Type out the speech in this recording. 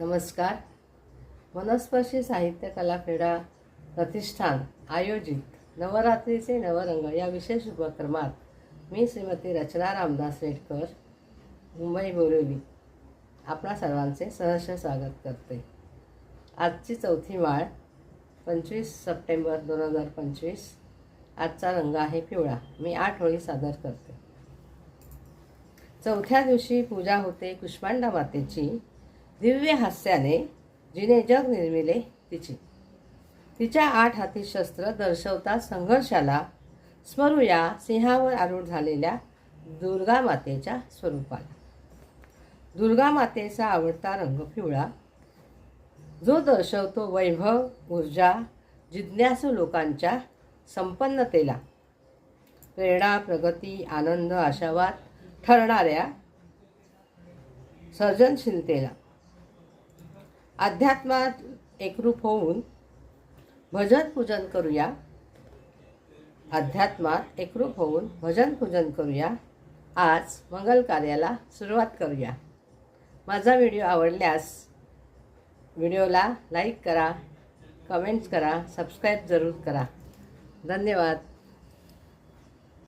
नमस्कार. मनस्पर्शी साहित्य कला क्रीडा प्रतिष्ठान आयोजित नवरात्रीचे नवरंग या विशेष उपक्रमात मी श्रीमती रचना रामदास रेडकर मुंबई बोरिवली आपणा सर्वांचे सहर्ष स्वागत करते. आजची चौथी माळ पंचवीस सप्टेंबर दोन हजार पंचवीस. आजचा रंग आहे पिवळा. मी आठ ओळी सादर करते. चौथ्या दिवशी पूजा होते कुष्मांडा मातेची. दिव्य हास्याने जिने जग निर्मिले तिचे. तिच्या आठ हाती शस्त्र दर्शवता संघर्षाला स्मरूया सिंहावर आरूढ झालेल्या दुर्गा मातेच्या स्वरूपाला. दुर्गा मातेचा आवडता रंग पिवळा. जो दर्शवतो वैभव ऊर्जा जिज्ञासू लोकांच्या संपन्नतेला. प्रेरणा प्रगती आनंद आशावाद ठरणाऱ्या सर्जनशीलतेला. अध्यात्मात एकरूप होऊन भजन पूजन करूया. अध्यात्मात एकरूप होऊन भजन पूजन करूया. आज मंगल कार्याला सुरुवात करूया. माझा व्हिडिओ आवडल्यास व्हिडिओला लाईक करा कमेंट्स करा सबस्क्राईब जरूर करा. धन्यवाद.